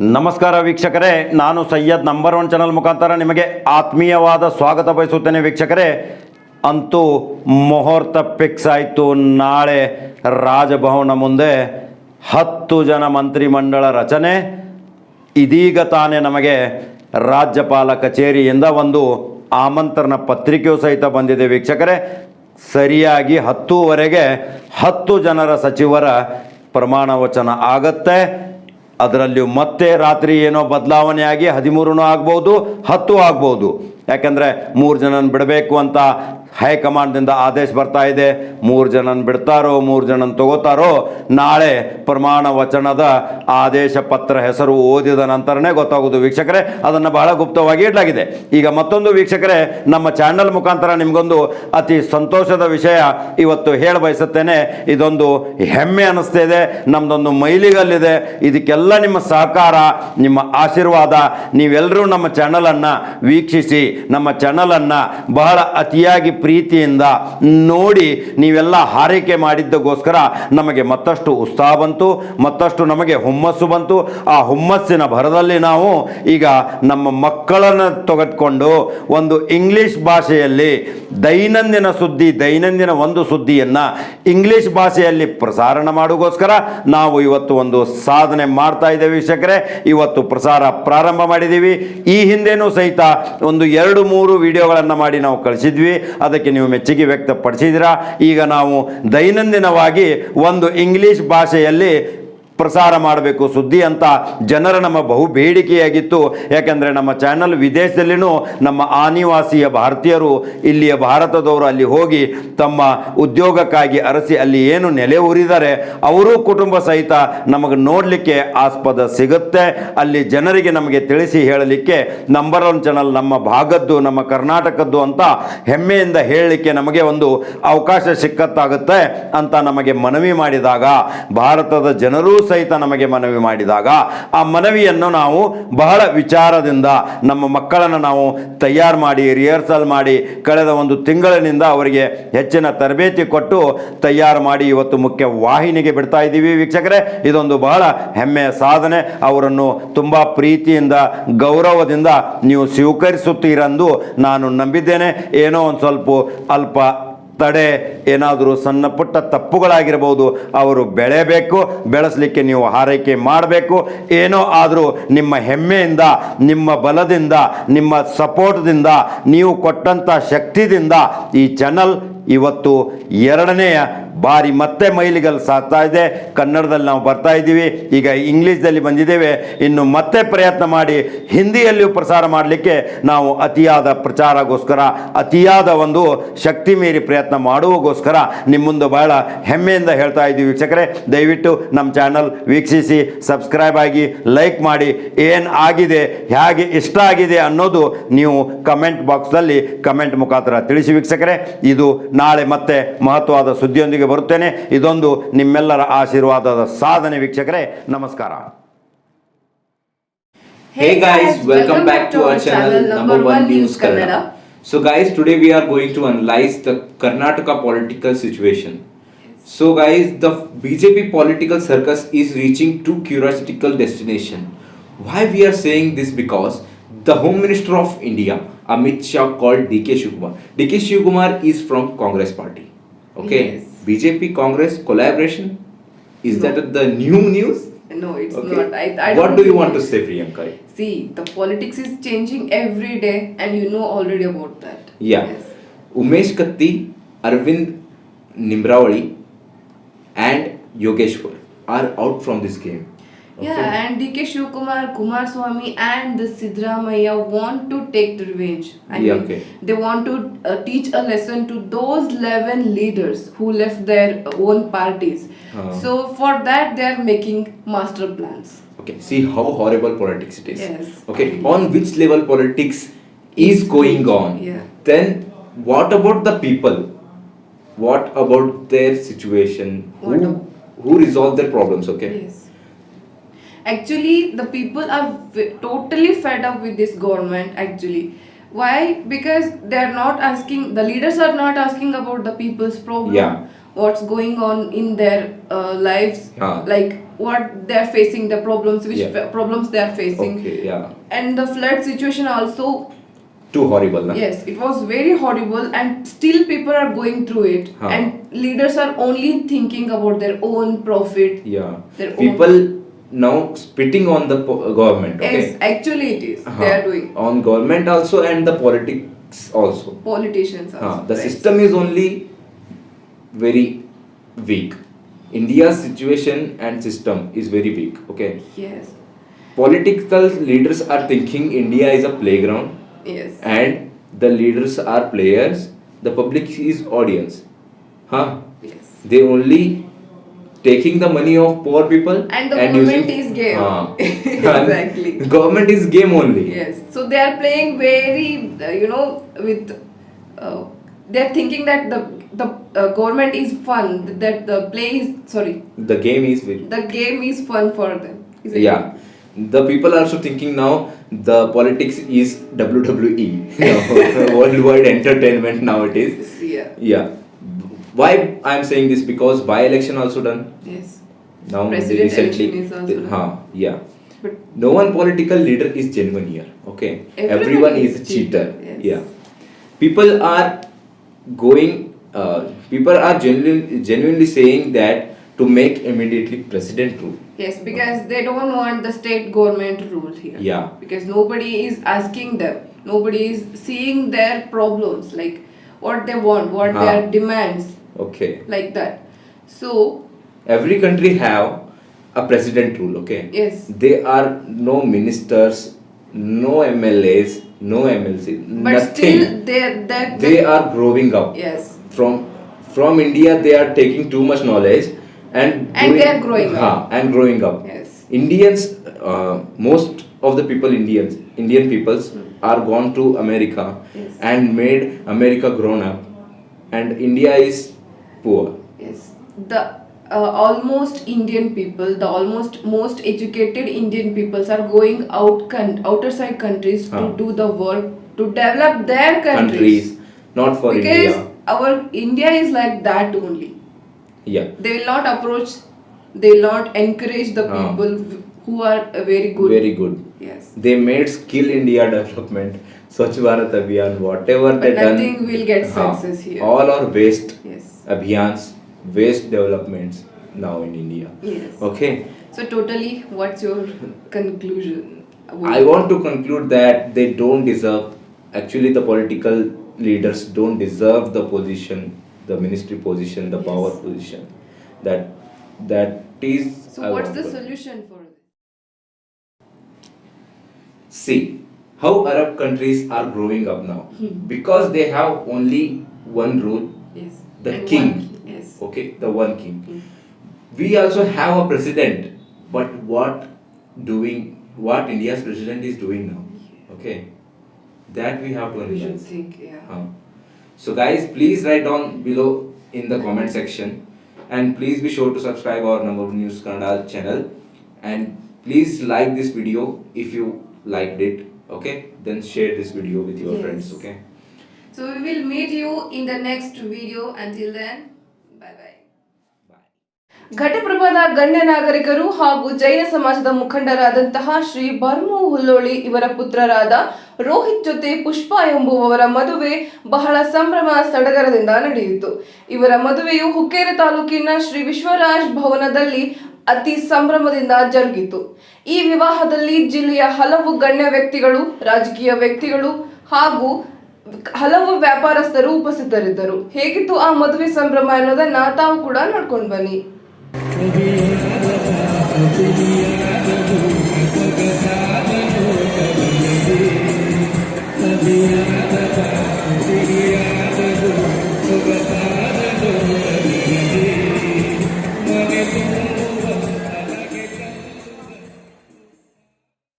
ನಮಸ್ಕಾರ ವೀಕ್ಷಕರೇ, ನಾನು ಸೈಯದ್ ನಂಬರ್ ಒನ್ ಚಾನಲ್ ಮುಖಾಂತರ ನಿಮಗೆ ಆತ್ಮೀಯವಾದ ಸ್ವಾಗತ ಬಯಸುತ್ತೇನೆ ವೀಕ್ಷಕರೇ. ಅಂತೂ ಮುಹೂರ್ತ ಫಿಕ್ಸ್ ಆಯಿತು. ನಾಳೆ ರಾಜಭವನ ಮುಂದೆ ಹತ್ತು ಜನ ಮಂತ್ರಿಮಂಡಲ ರಚನೆ. ಇದೀಗ ತಾನೇ ನಮಗೆ ರಾಜ್ಯಪಾಲ ಕಚೇರಿಯಿಂದ ಒಂದು ಆಮಂತ್ರಣ ಪತ್ರಿಕೆಯೂ ಸಹಿತ ಬಂದಿದೆ ವೀಕ್ಷಕರೇ. ಸರಿಯಾಗಿ ಹತ್ತೂವರೆಗೆ ಹತ್ತು ಜನರ ಸಚಿವರ ಪ್ರಮಾಣ ವಚನ ಆಗತ್ತೆ. ಅದರಲ್ಲಿಯೂ ಮತ್ತೆ ರಾತ್ರಿ ಏನೋ ಬದಲಾವಣೆಯಾಗಿ ಹದಿಮೂರನೂ ಆಗ್ಬೋದು ಹತ್ತು ಆಗ್ಬೋದು. ಯಾಕಂದರೆ ಮೂರು ಜನನ ಬಿಡಬೇಕು ಅಂತ ಹೈಕಮಾಂಡ್ದಿಂದ ಆದೇಶ ಬರ್ತಾ ಇದೆ. ಮೂರು ಜನನ ಬಿಡ್ತಾರೋ, ಮೂರು ಜನನ ತಗೋತಾರೋ, ನಾಳೆ ಪ್ರಮಾಣ ವಚನದ ಆದೇಶ ಪತ್ರ ಹೆಸರು ಓದಿದ ನಂತರನೇ ಗೊತ್ತಾಗೋದು ವೀಕ್ಷಕರೇ, ಅದನ್ನು ಬಹಳ ಗುಪ್ತವಾಗಿ ಇಡಲಾಗಿದೆ. ಈಗ ಮತ್ತೊಂದು ವೀಕ್ಷಕರೇ, ನಮ್ಮ ಚಾನಲ್ ಮುಖಾಂತರ ನಿಮಗೊಂದು ಅತಿ ಸಂತೋಷದ ವಿಷಯ ಇವತ್ತು ಹೇಳ ಬಯಸುತ್ತೇನೆ. ಇದೊಂದು ಹೆಮ್ಮೆ ಅನ್ನಿಸ್ತಾ ಇದೆ. ನಮ್ಮದೊಂದು ಮೈಲಿಗಲ್ಲಿದೆ. ಇದಕ್ಕೆಲ್ಲ ನಿಮ್ಮ ಸಹಕಾರ, ನಿಮ್ಮ ಆಶೀರ್ವಾದ ನೀವೆಲ್ಲರೂ ನಮ್ಮ ಚಾನಲನ್ನು ವೀಕ್ಷಿಸಿ, ನಮ್ಮ ಚಾನಲನ್ನು ಬಹಳ ಅತಿಯಾಗಿ ಪ್ರೀತಿಯಿಂದ ನೋಡಿ ನೀವೆಲ್ಲ ಹಾರೈಕೆ ಮಾಡಿದ್ದಕ್ಕೋಸ್ಕರ ನಮಗೆ ಮತ್ತಷ್ಟು ಉತ್ಸಾಹ ಬಂತು, ಮತ್ತಷ್ಟು ನಮಗೆ ಹುಮ್ಮಸ್ಸು ಬಂತು. ಆ ಹುಮ್ಮಸ್ಸಿನ ಭರದಲ್ಲಿ ನಾವು ಈಗ ನಮ್ಮ ಮಕ್ಕಳನ್ನು ತೆಗೆದುಕೊಂಡು ಒಂದು ಇಂಗ್ಲೀಷ್ ಭಾಷೆಯಲ್ಲಿ ದೈನಂದಿನ ಸುದ್ದಿ, ದೈನಂದಿನ ಒಂದು ಸುದ್ದಿಯನ್ನು ಇಂಗ್ಲೀಷ್ ಭಾಷೆಯಲ್ಲಿ ಪ್ರಸಾರಣ ಮಾಡೋಕ್ಕೋಸ್ಕರ ನಾವು ಇವತ್ತು ಒಂದು ಸಾಧನೆ ಮಾಡ್ತಾ ಇದ್ದೇವೆ ವೀಕ್ಷಕರೇ. ಇವತ್ತು ಪ್ರಸಾರ ಪ್ರಾರಂಭ ಮಾಡಿದ್ದೀವಿ. ಈ ಹಿಂದೆನೂ ಸಹಿತ ಒಂದು ಎರಡು ಮೂರು ವಿಡಿಯೋಗಳನ್ನು ಮಾಡಿ ನಾವು ಕಳಿಸಿದ್ವಿ. ಅದಕ್ಕೆ ನೀವು ಮೆಚ್ಚುಗೆ ವ್ಯಕ್ತಪಡಿಸಿದಿರಾ ಈಗ ನಾವು ದೈನಂದಿನವಾಗಿ ಒಂದು ಇಂಗ್ಲಿಷ್ ಭಾಷೆಯಲ್ಲಿ ಪ್ರಸಾರ ಮಾಡಬೇಕು. ಸುದ್ದಿ ಅಂತ ಜನರ ನಮ್ಮ ಬಹು ಬೇಡಿಕೆಯಾಗಿತ್ತು. ಯಾಕೆಂದರೆ ನಮ್ಮ ಚಾನಲ್ ವಿದೇಶದಲ್ಲಿನೂ ನಮ್ಮ ಆನಿವಾಸಿಯ ಭಾರತೀಯರು ಇಲ್ಲಿಯ ಭಾರತದವರು ಅಲ್ಲಿ ಹೋಗಿ ತಮ್ಮ ಉದ್ಯೋಗಕ್ಕಾಗಿ ಅರಸಿ ಅಲ್ಲಿ ಏನು ನೆಲೆ ಊರಿದ್ದಾರೆ. ಅವರೂ ಕುಟುಂಬ ಸಹಿತ ನಮಗೆ ನೋಡಲಿಕ್ಕೆ ಆಸ್ಪದ ಸಿಗುತ್ತೆ. ಅಲ್ಲಿ ಜನರಿಗೆ ನಮಗೆ ತಿಳಿಸಿ ಹೇಳಲಿಕ್ಕೆ ನಂಬರ್ ಒನ್ ಚಾನಲ್ ನಮ್ಮ ಭಾಗದ್ದು, ನಮ್ಮ ಕರ್ನಾಟಕದ್ದು ಅಂತ ಹೆಮ್ಮೆಯಿಂದ ಹೇಳಲಿಕ್ಕೆ ನಮಗೆ ಒಂದು ಅವಕಾಶ ಸಿಕ್ಕತ್ತಾಗುತ್ತೆ ಅಂತ ನಮಗೆ ಮನವಿ ಮಾಡಿದಾಗ ಭಾರತದ ಜನರೂ ಸಹಿತ ನಮಗೆ ಮನವಿ ಮಾಡಿದಾಗ ಆ ಮನವಿಯನ್ನು ನಾವು ಬಹಳ ವಿಚಾರದಿಂದ ನಮ್ಮ ಮಕ್ಕಳನ್ನು ನಾವು ತಯಾರು ಮಾಡಿ ರಿಹರ್ಸಲ್ ಮಾಡಿ ಕಳೆದ ಒಂದು ತಿಂಗಳಿನಿಂದ ಅವರಿಗೆ ಹೆಚ್ಚಿನ ತರಬೇತಿ ಕೊಟ್ಟು ತಯಾರು ಮಾಡಿ ಇವತ್ತು ಮುಖ್ಯ ವಾಹಿನಿಗೆ ಬಿಡ್ತಾ ಇದ್ದೀವಿ ವೀಕ್ಷಕರೇ. ಇದೊಂದು ಬಹಳ ಹೆಮ್ಮೆಯ ಸಾಧನೆ. ಅವರನ್ನು ತುಂಬ ಪ್ರೀತಿಯಿಂದ, ಗೌರವದಿಂದ ನೀವು ಸ್ವೀಕರಿಸುತ್ತೀರೆಂದು ನಾನು ನಂಬಿದ್ದೇನೆ. ಏನೋ ಒಂದು ಸ್ವಲ್ಪ ಅಲ್ಪ ತಡೆ ಏನಾದರೂ ಸಣ್ಣ ಪುಟ್ಟ ತಪ್ಪುಗಳಾಗಿರ್ಬೋದು, ಅವರು ಬೆಳೆಯಬೇಕು ಬೆಳೆಸಲಿಕ್ಕೆ ನೀವು ಹಾರೈಕೆ ಮಾಡಬೇಕು, ಏನೋ ಆದರೂ ನಿಮ್ಮ ಹೆಮ್ಮೆಯಿಂದ, ನಿಮ್ಮ ಬಲದಿಂದ, ನಿಮ್ಮ ಸಪೋರ್ಟ್ದಿಂದ, ನೀವು ಕೊಟ್ಟಂಥ ಶಕ್ತಿದಿಂದ ಈ ಚಾನಲ್ ಇವತ್ತು ಎರಡನೆಯ ಬಾರಿ ಮತ್ತೆ ಮೈಲಿಗಲ್ಲಿ ಸಾಧ್ತಾ ಇದೆ. ಕನ್ನಡದಲ್ಲಿ ನಾವು ಬರ್ತಾ ಇದ್ದೀವಿ. ಈಗ ಇಂಗ್ಲೀಷ್ದಲ್ಲಿ ಬಂದಿದ್ದೇವೆ. ಇನ್ನು ಮತ್ತೆ ಪ್ರಯತ್ನ ಮಾಡಿ ಹಿಂದಿಯಲ್ಲಿಯೂ ಪ್ರಸಾರ ಮಾಡಲಿಕ್ಕೆ ನಾವು ಅತಿಯಾದ ಪ್ರಚಾರಗೋಸ್ಕರ, ಅತಿಯಾದ ಒಂದು ಶಕ್ತಿ ಮೀರಿ ಪ್ರಯತ್ನ ಮಾಡುವಗೋಸ್ಕರ ನಿಮ್ಮ ಮುಂದೆ ಬಹಳ ಹೆಮ್ಮೆಯಿಂದ ಹೇಳ್ತಾ ಇದ್ದೀವಿ ವೀಕ್ಷಕರೇ. ದಯವಿಟ್ಟು ನಮ್ಮ ಚಾನಲ್ ವೀಕ್ಷಿಸಿ, ಸಬ್ಸ್ಕ್ರೈಬ್ ಆಗಿ, ಲೈಕ್ ಮಾಡಿ, ಏನು ಆಗಿದೆ, ಹೇಗೆ ಇಷ್ಟ ಆಗಿದೆ ಅನ್ನೋದು ನೀವು ಕಮೆಂಟ್ ಬಾಕ್ಸ್ನಲ್ಲಿ ಕಮೆಂಟ್ ಮುಖಾಂತರ ತಿಳಿಸಿ ವೀಕ್ಷಕರೇ. ಇದು ನಾಳೆ ಮತ್ತೆ ಮಹತ್ವವಾದ ಸುದ್ದಿಯೊಂದಿಗೆ ಬರುತ್ತೇನೆ ಇದೊಂದು ನಿಮ್ಮೆಲ್ಲರ ಆಶೀರ್ವಾದದ ಸಾಧನೆ ವೀಕ್ಷಕರೇ ನಮಸ್ಕಾರ Hey guys, welcome back to our channel Number One News Kannada. So guys, today we are going to analyze the Karnataka political situation. So guys, the BJP political circus is reaching to curiosical destination. Why we are saying this because the Home Minister of India, Amit Shah, called DK Shivkumar. DK Shivkumar is from Congress party. Okay, Yes. BJP Congress collaboration. Is No. that the new news? No, it's Okay. not. I, I what do you want to say, Priyanka? See, the politics is changing every day, and you know already about that. Yeah. Yes. Umesh Katti, Arvind Nimrawali, and Yogeshwar are out from this game. Yeah, and DK Shivkumar, Kumar Swami, and the Sidramaya want to take the revenge. I Yeah, mean, okay. they want to uh, teach a lesson to those 11 leaders who left their own parties. Uh. So, for that, they are making master plans. Okay, see how horrible politics it is. Yes. Okay, on which level politics is going on? Yeah. Then what about the people? What about their situation? What Who, who resolve their problems? Okay. Yes. Actually, the people are v- totally fed up with this government. Actually, why? Because they are not asking. The leaders are not asking about the people's problem. Yeah. What's going on in their uh, lives? Yeah. Like what they are facing, the problems, which Yeah. problems they are facing, Okay, yeah. and the flood situation also. Too horrible, na? Yes, it was very horrible, and still people are going through it, and leaders are only thinking about their own profit. Yeah. Their own- People now spitting on the po- government. Okay. Yes, actually it is. Uh-huh. They are doing on government also and the politics also. politicians. Also, Uh, the right. system is only very weak. India's situation and system is very weak. Okay. Yes, Political leaders are thinking India is a playground yes. and the leaders are players. The public is audience. Huh? Yes. They only taking the money of poor people And the government using- is game. Ah. Exactly. government is game only. Yes, so they are playing very, uh, you know, with. Uh, they are thinking that the the uh, government is fun. That the play is sorry, The game is the game is fun for them. Yeah the people are also thinking now the politics is wwe now, worldwide entertainment nowadays Yeah. yeah why i'm saying this because by election also done Yes. now President recently election is also huh, yeah But no one political leader is genuine here okay Everyone everyone is is a cheater cheater, yes. yeah people are going uh, people are genuinely genuinely saying that to make immediately president rule yes, because they don't want the state government rule here. Yeah. Because nobody is asking them. Nobody is seeing their problems, like what they want, what Huh. their demands, okay. Like that. So every country have a president rule okay? Yes. there are no ministers no mlas no mlc but nothing. still they that they are growing up. Yes. From from india they are taking too much knowledge and And they are growing up. Ha, and growing up. Yes. Indians uh, most of the people indians indian peoples are gone to america Yes. and made america grown up. And india is poor. Yes. The uh, almost indian people the almost most educated indian peoples are going out con- outer side countries to do the work to develop their countries, countries not for because india. our india is like that only. Yeah. They will not approach they will not encourage the Huh. people who are very good. Very good yes. They made skill india development swachh bharat abhiyan whatever But they done. nothing will get success here. all are waste yes. abhiyans waste developments now in india. Yes. Okay? So totally what's your conclusion? I want to conclude that they don't deserve actually the political leaders don't deserve the position the ministry position the Yes. power position. That that is so I what's the solution for this See how Arab countries are growing up now. Hmm. because they have only one rule yes. The And king. one- yes. Okay the one king. Mm. we also have a president but what doing what india's president is doing now. Okay. That we have to analyze. think yeah. Um, so guys please write down below in the comment section. And please be sure to subscribe our number one news kannada channel. And please like this video if you liked it okay? Then share this video with your Yes. friends okay? So we will meet you in the next video. Until then bye bye. Bye ಘಟಪ್ರಭಾದ ಗಣ್ಯ ನಾಗರಿಕರು ಹಾಗೂ ಜೈನ ಸಮಾಜದ ಮುಖಂಡರಾದಂತಹ ಶ್ರೀ ಬರ್ಮು ಹುಲ್ಲೋಳಿ ಇವರ ಪುತ್ರರಾದ ರೋಹಿತ್ ಜೊತೆ ಪುಷ್ಪ ಎಂಬುವವರ ಮದುವೆ ಬಹಳ ಸಂಭ್ರಮ ಸಡಗರದಿಂದ ನಡೆಯಿತು. ಇವರ ಮದುವೆಯು ಹುಕ್ಕೇರಿ ತಾಲೂಕಿನ ಶ್ರೀ ವಿಶ್ವರಾಜ್ ಭವನದಲ್ಲಿ ಅತಿ ಸಂಭ್ರಮದಿಂದ ಜರುಗಿತು. ಈ ವಿವಾಹದಲ್ಲಿ ಜಿಲ್ಲೆಯ ಹಲವು ಗಣ್ಯ ವ್ಯಕ್ತಿಗಳು, ರಾಜಕೀಯ ವ್ಯಕ್ತಿಗಳು ಹಾಗೂ ಹಲವು ವ್ಯಾಪಾರಸ್ಥರು ಉಪಸ್ಥಿತರಿದ್ದರು. ಹೇಗಿತ್ತು ಆ ಮದುವೆ ಸಂಭ್ರಮ ಅನ್ನೋದನ್ನ ತಾವು ಕೂಡ ನೋಡ್ಕೊಂಡು ಬನ್ನಿ.